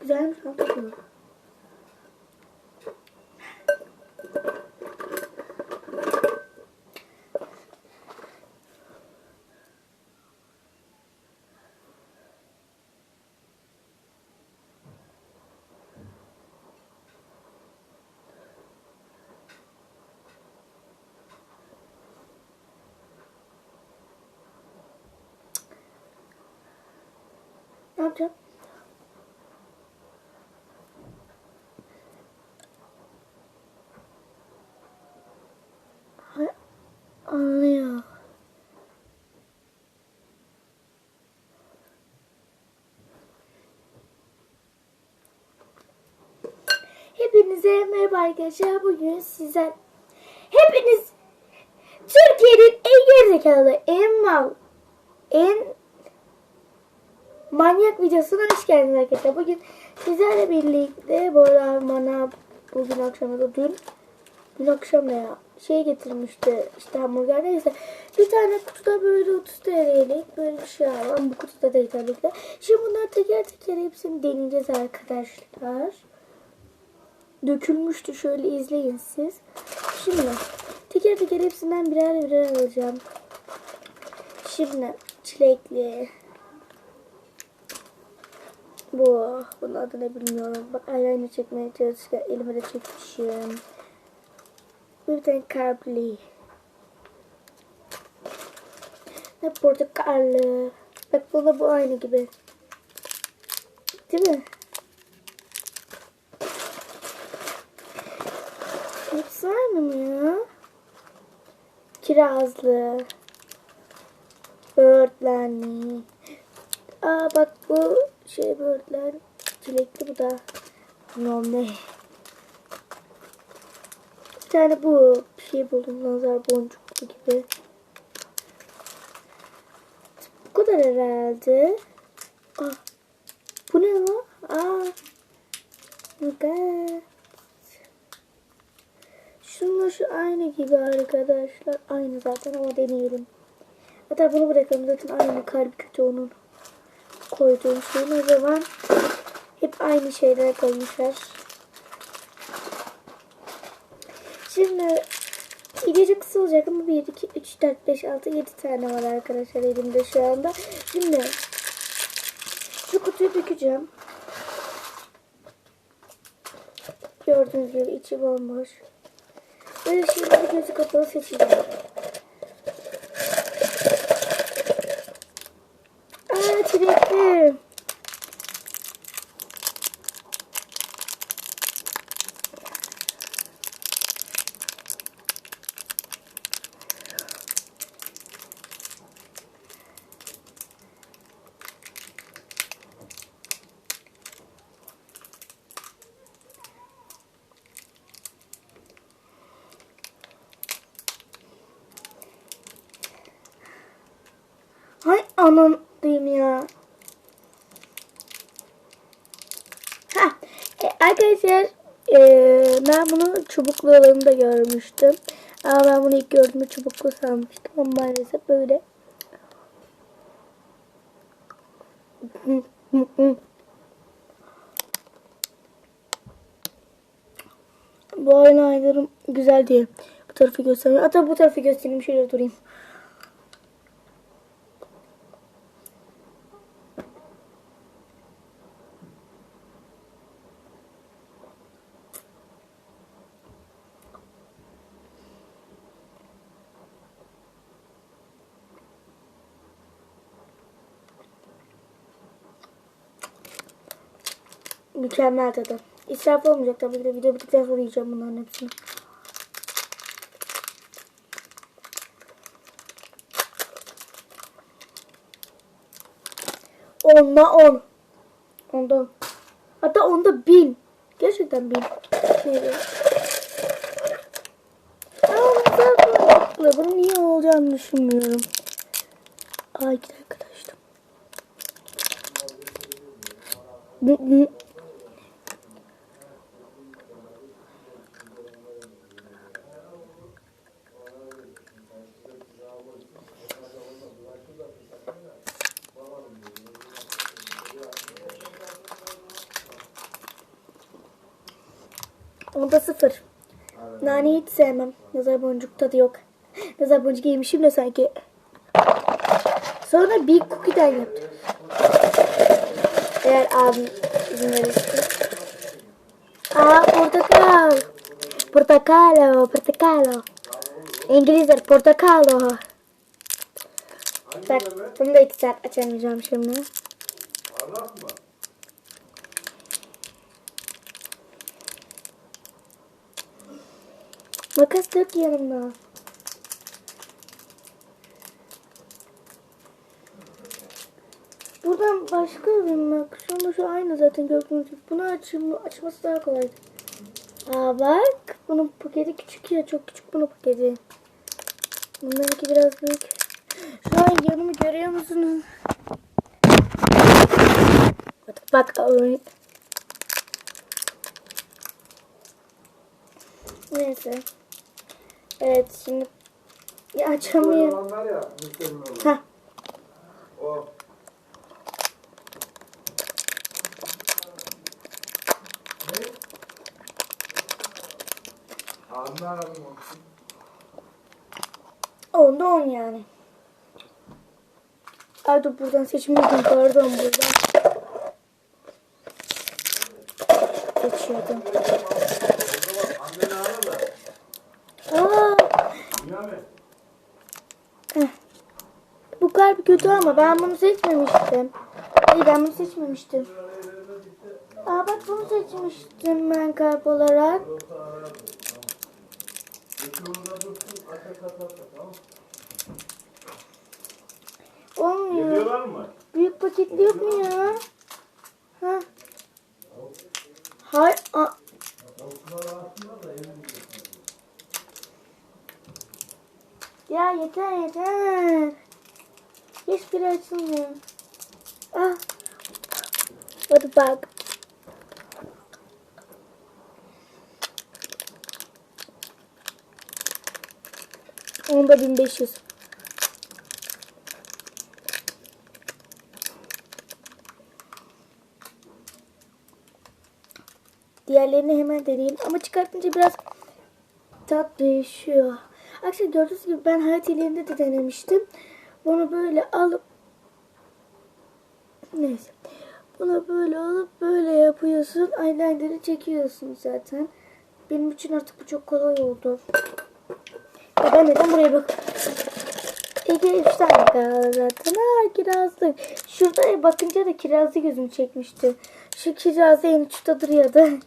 Güzelmiş lan kokuyor. Ne yapacağım? Hay- Anlıyor. Hepinize merhaba arkadaşlar. Bugün sizler hepiniz Türkiye'nin en gerizekalı, en mal, en manyak videosuna hoş geldiniz arkadaşlar. Bugün sizlerle birlikte bu arada bana bugün akşam da dün dün akşam ya şey getirmişti işte hamburger neyse bir tane kutuda böyle 30 TL'lik böyle bir şey aldım. Bu kutuda değil tabii de. Şimdi bunları teker teker hepsini deneyeceğiz arkadaşlar. Dökülmüştü şöyle izleyin siz. Şimdi teker teker hepsinden birer birer alacağım. Şimdi çilekli, bu. Bunun adını bilmiyorum. Bak eyeliner çekmeye çalışırken elime de çekmişim. Bir tane kalpli. Ne portakallı. Bak buna bu aynı gibi. Değil mi? Hepsi aynı mı? Kirazlı. Böğürtlenli. Aa bak bu şey böğürtler çilekli bu da normal. Bir tane bu bir şey buldum nazar boncuklu gibi. Bu kadar herhalde. Aa, bu ne lan? Aa. Okay. Şununla şu aynı gibi arkadaşlar. Aynı zaten ama deneyelim. Hatta bunu bırakalım zaten aynı kalbi kötü onun koyduğum şeyin o zaman hep aynı şeyler koymuşlar. Şimdi video kısa olacak ama 1, 2, 3, 4, 5, 6, 7 tane var arkadaşlar elimde şu anda. Şimdi şu kutuyu dökeceğim. Gördüğünüz gibi içi bomboş. Böyle şimdi gözü kapalı seçeceğim. Aa çilekli. Diyeyim ya. Ha, e, arkadaşlar e, ben bunu çubuklu olanı görmüştüm. Ama ben bunu ilk gördüğümde çubuklu sanmıştım ama maalesef böyle. Bu aynı aylarım güzel değil. Bu tarafı göstereyim. Hatta bu tarafı göstereyim. Şöyle durayım. Mükemmel tadı. İsraf olmayacak tabii ki de video bittikten sonra yiyeceğim bunların hepsini. Onda on. Onda on. Hatta onda bin. Gerçekten bin. Şey, güzel. Bunun niye olacağını düşünmüyorum. Ay iki dakika. Onda sıfır. Naneyi hiç sevmem. Nazar boncuk tadı yok. Nazar boncuk yemişim de sanki. Sonra bir cookie'den yaptım. Eğer abim izin verirse. Aa portakal. Portakalo, portakalo. İngilizler portakalo. Bak bunu da iki saat açamayacağım şimdi. Makas yok yanımda. Buradan başka bir bak. Şunda şu aynı zaten gördüğünüz gibi. Bunu açım, açması daha kolay. Aa bak. Bunun paketi küçük ya. Çok küçük bunun paketi. Bunlarınki biraz büyük. Şu an yanımı görüyor musunuz? Bak. bak. Neyse. Evet şimdi ya açamıyorum. Heh. O. Onda on yani. Ay dur buradan seçmiyordum pardon buradan. Seçiyordum. Anneni ara da. Aa, Bünyamin. bu kalp kötü ama ben bunu seçmemiştim. Hayır ben bunu seçmemiştim. Aa bak bunu seçmiştim ben kalp olarak. Olmuyor. Büyük paketli yok mu ya? Ha. Hayır. Aa. Ya yeter yeter. Hiçbiri açılmıyor. Ah. Hadi bak. Onda 1500. Diğerlerini hemen deneyelim. Ama çıkartınca biraz tat değişiyor. Arkadaşlar gördüğünüz gibi ben hayat ilerinde de denemiştim. Bunu böyle alıp neyse. Bunu böyle alıp böyle yapıyorsun. Eyeliner'ı çekiyorsun zaten. Benim için artık bu çok kolay oldu. Ya ben neden buraya bak? İki üç tane kaldı zaten. Aa kirazlı. Şurada bakınca da kirazlı gözümü çekmişti. Şu kirazlı en uçta duruyordu.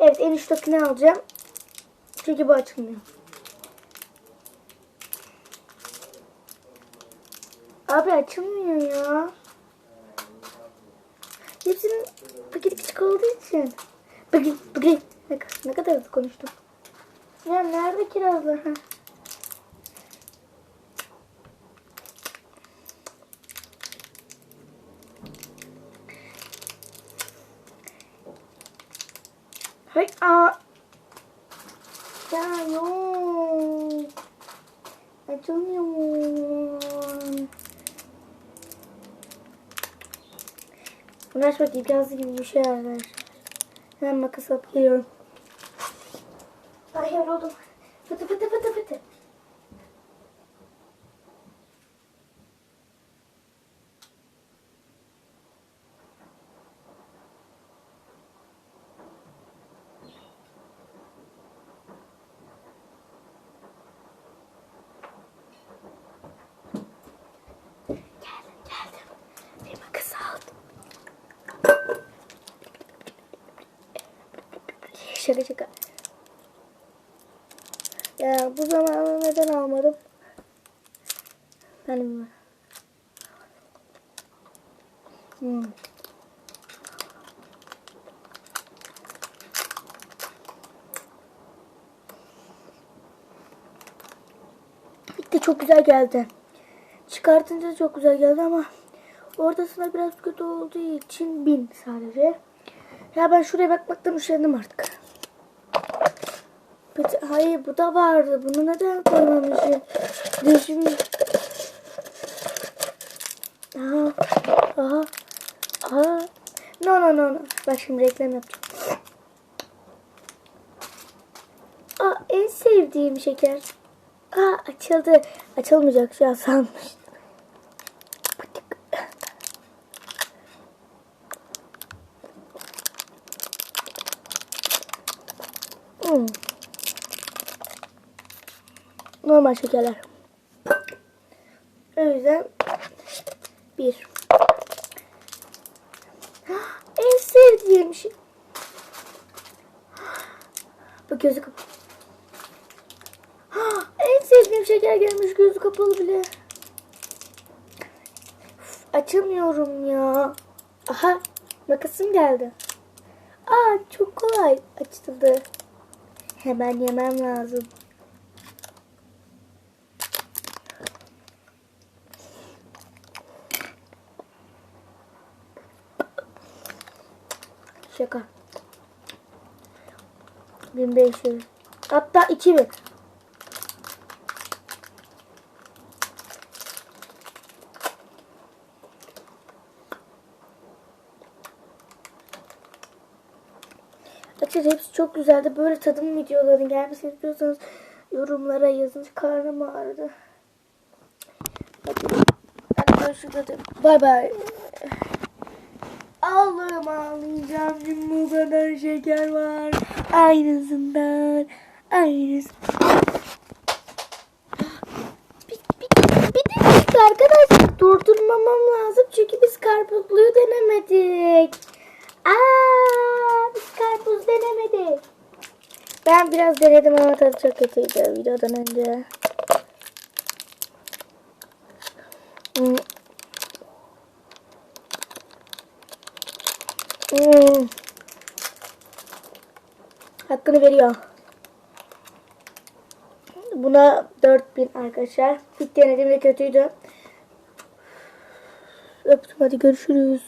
Evet en uçtakini alacağım. Çünkü bu açılmıyor. Abi açılmıyor ya. Hepsinin paketi küçük olduğu için. Bakın bakın. Ne, ne kadar hızlı konuştum. Ya nerede kirazlar? Ha? Hay aa. Ya yok. Açılmıyor. Bunu aç bakayım. Kirazlı gibi bir şey arkadaşlar. Hemen makas alıp. Ay yoruldum. Fıtı fıtı fıtı Şaka şaka. Ya bu zamanı neden almadım? Ben bilmiyorum. Hmm. Bitti çok güzel geldi. Çıkartınca çok güzel geldi ama ortasında biraz kötü olduğu için bin sadece. Ya ben şuraya bakmaktan üşendim artık. Hayır bu da vardı. Bunu neden koymamışım? Düşün. Aha. Aha. Aha. No no no no. Bak şimdi reklam yapacağım. Aa, en sevdiğim şeker. Aa, açıldı. Açılmayacak şu an sanmış. Hmm. Normal şekerler. O yüzden bir. En sevdiğim şey. Bu gözü kapalı. En sevdiğim şeker gelmiş gözü kapalı bile. Açamıyorum ya. Aha makasım geldi. Aa çok kolay açıldı. Hemen yemem lazım. Şaka. 1500. Hatta 2000. Açıkçası hepsi çok güzeldi. Böyle tadım videolarının gelmesini istiyorsanız yorumlara yazın. Karnım ağrıdı. Hadi, görüşürüz. Bay bay. Ağlarım ağlayacağım şimdi bu kadar şeker var. Aynısından. Aynısı. Bir, bir, bir dakika arkadaşlar durdurmamam lazım çünkü biz karpuzluyu denemedik. Aa, biz karpuz denemedik. Ben biraz denedim ama tadı çok kötüydü videodan önce. Hmm. Hmm. Hakkını veriyor. Buna 4000 arkadaşlar. İlk denediğimde kötüydü. Öptüm hadi görüşürüz.